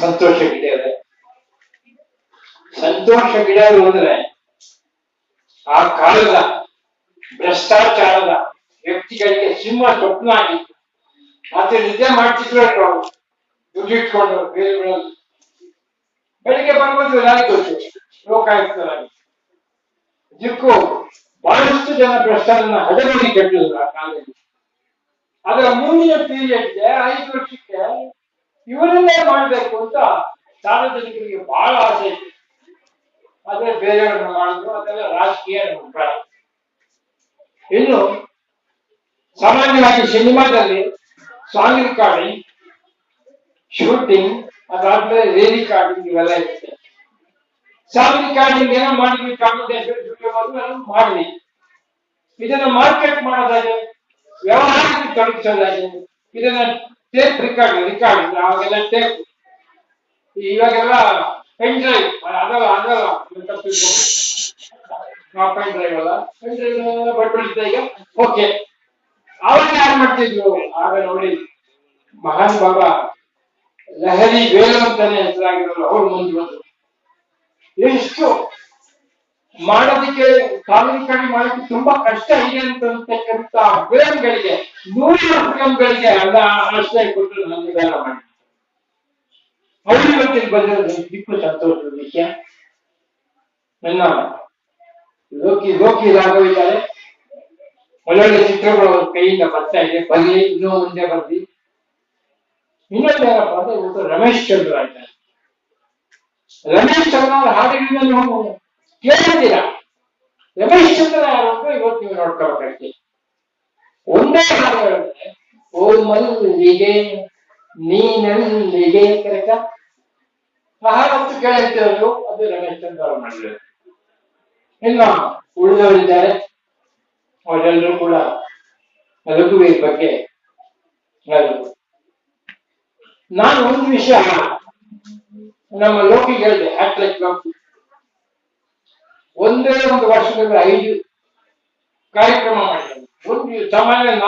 ಸಂತೋಷ ಗಿಡ ಇದೆ ಸಂತೋಷ ಗಿಡ ಅಂದ್ರೆ ಆ ಕಾಲದ ಭ್ರಷ್ಟಾಚಾರದ ವ್ಯಕ್ತಿಗಳಿಗೆ ಸಿಂಹ ಸ್ವಪ್ನ ಆಗಿತ್ತು. ಮತ್ತೆ ನಿದ್ದೆ ಮಾಡ್ತಿದ್ರು ಅವರು? ದುಡ್ಡಿಟ್ಕೊಂಡು ಬೇರೆಗಳಲ್ಲಿ ಬೆಳಿಗ್ಗೆ ಬರ್ಬೋದು ಯಾರಿಗೆ ಗೊತ್ತು? ಲೋಕಾಯುಕ್ತರಾಗಿ. ಇದಕ್ಕೂ ಬಹಳಷ್ಟು ಜನ ಭ್ರಷ್ಟಾಚಾರನ ಹದವಾಗಿ ಕಟ್ಟಿದ್ರು ಆ ಕಾಲದಲ್ಲಿ. ಅದರ ಮುಂದಿನ ಪೀರಿಯಡ್ಗೆ ಐದು ವರ್ಷಕ್ಕೆ ಇವರನ್ನೇ ಮಾಡಬೇಕು ಅಂತ ಸಾರ್ವಜನಿಕರಿಗೆ ಬಹಳ ಆಸೆ ಇತ್ತು ಆದ್ರೆ ಬೇರೆಯವ್ರನ್ನ ಮಾಡಿದ್ರು ಅದೆಲ್ಲ ರಾಜಕೀಯ ಅಭಿಪ್ರಾಯ. ಇನ್ನು ಸಾಮಾನ್ಯವಾಗಿ ಸಿನಿಮಾದಲ್ಲಿ ಸಾಂಗ್ ರೆಕಾರ್ಡಿಂಗ್ ಶೂಟಿಂಗ್, ಅದಾದ್ಮೇಲೆ ರೇ ರೆಕಾರ್ಡಿಂಗ್ ಇವೆಲ್ಲ ಇರುತ್ತೆ. ಸಾಂಗ್ ರೆಕಾರ್ಡಿಂಗ್ ಏನೋ ಮಾಡಿದ್ವಿ ಚಾಮುಂಡೇಶ್ವರಿ ಶೂಟಿಂಗ್ ಮಾಡೋದು ಇದನ್ನ ಮಾರ್ಕೆಟ್ ಮಾಡೋದಾಗೆ ವ್ಯವಹಾರಕ್ಕೆ ತೊಡಗಿಸೋದಾಗಿ ಇದನ್ನ ಟೇಪ್ ರೆಕಾರ್ಡ್ ರೆಕಾರ್ಡ್ ಅವಾಗೆಲ್ಲ ಟೇಪ್ ಇವಾಗೆಲ್ಲ ಪೆನ್ ಡ್ರೈವ್ ಅದಲ್ಲ ಅದಲ್ಲ ತಪ್ಪಿರ್ಬೋದು ಪೆನ್ ಡ್ರೈವ್ ಅಲ್ಲ. ಪೆನ್ ಡ್ರೈವ್ ಬಡ್ಬಿಡುತ್ತೆ ಈಗ. ಓಕೆ ಅವಾಗ ಯಾರು ಮಾಡ್ತಿದ್ರು? ಆಗ ನೋಡಿ. ಮಹಾನ್ ಬಾಬಾ. ಲಹರಿ ವೇಲು ಅಂತಾನೆ ಹೆಸರಾಗಿರಲ್ಲ ಅವ್ರು ಮುಂದೆ ಬಂದ್ರು. ಎಷ್ಟು ಮಾಡೋದಕ್ಕೆ ಕಾನೂನುಕಾರಿ ಮಾಡೋದಕ್ಕೆ ತುಂಬಾ ಕಷ್ಟ ಇದೆ ಅಂತ ಅಂತಕ್ಕಂಥ ನೂರಾರು ಫಿಲಂಗಳಿಗೆ ಅಲ್ಲ ಆಶ್ರಯ ಕೊಟ್ಟು ನನ್ನ ನಿಧಾನ ಮಾಡಿ ಅವ್ರು ಇವತ್ತಿಗೆ ಬಂದಿರೋದು ದಿಕ್ಕು ಸಂತೋಷದ ವಿಷಯ. ನನ್ನ ಲೋಕಿ ಲೋಕಿ ರಾಘವಿದ್ದಾರೆ ಒಳ್ಳೊಳ್ಳೆ ಚಿತ್ರಗಳು ಅವ್ರ ಕೈಯಿಂದ ಬರ್ತಾ ಇದೆ. ಬರ್ಲಿ, ಇನ್ನೂ ಮುಂದೆ ಬರ್ಲಿ. ಇನ್ನೊಂದು ಯಾರಪ್ಪ ಅಂದ್ರೆ ಇವತ್ತು ರಮೇಶ್ ಚಂದ್ರ ಇದ್ದಾರೆ. ರಮೇಶ್ ಚಂದ್ರ ಅವರ ಹಾಡುಗಳನ್ನ ನೀವು ಕೇಳಿದ್ದೀರಾ ರಮೇಶ್ ಚಂದ್ರ ಯಾರು ಅಂತ ಇವತ್ತು ನೀವು ನೋಡ್ಕೋಬೇಕಷ್ಟೇ ಒಂದೇ ಹಾಡು ಹೇಳುತ್ತೆ ಓ ಮಲ್ಲಿಗೆ ನೀನಲ್ಲಿಗೆ ಕರೆಕ್ಟ ಆ ಹಾಡಂತೂ ಕೇಳಿರ್ತಿರೋದು ಅದು ರಮೇಶ್ ಚಂದ್ರ ಅವರು ಮಾಡಿರೋದು ಇನ್ನ ಉಳಿದವರಿದ್ದಾರೆ. ಅವರೆಲ್ಲರೂ ಕೂಡ ಬದುಕುವ ಬಗ್ಗೆ ಹೇಳಿದ್ರು ನಾನು ಒಂದು ವಿಷಯ ನಮ್ಮ ಲೋಕಿ ಹೇಳಿದೆ ಹ್ಯಾಟ್ಲೆಕ್ ಲೋಕಿ ಒಂದೇ ಒಂದು ವರ್ಷದಲ್ಲಿ ಐದು ಕಾರ್ಯಕ್ರಮ 我去咱们还拿